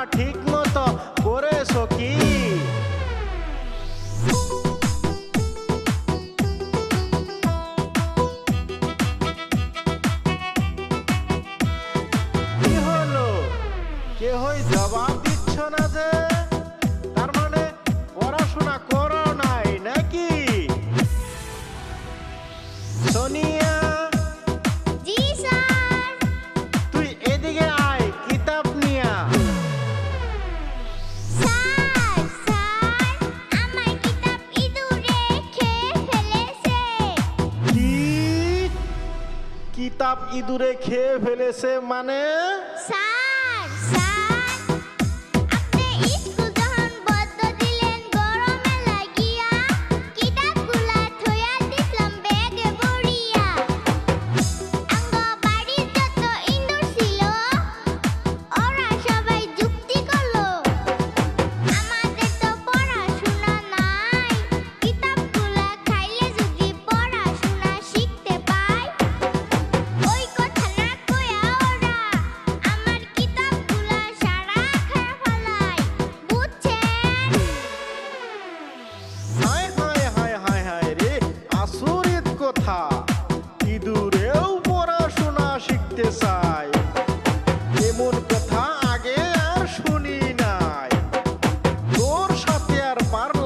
না ঠিক মতো করেছ কি? কেহই জবাব দিচ্ছ না যে? তার মানে পড়াশোনা করো নাই নাকি? সোনিয়া किताब इदुरे खे फेले माने सार, सार। quero para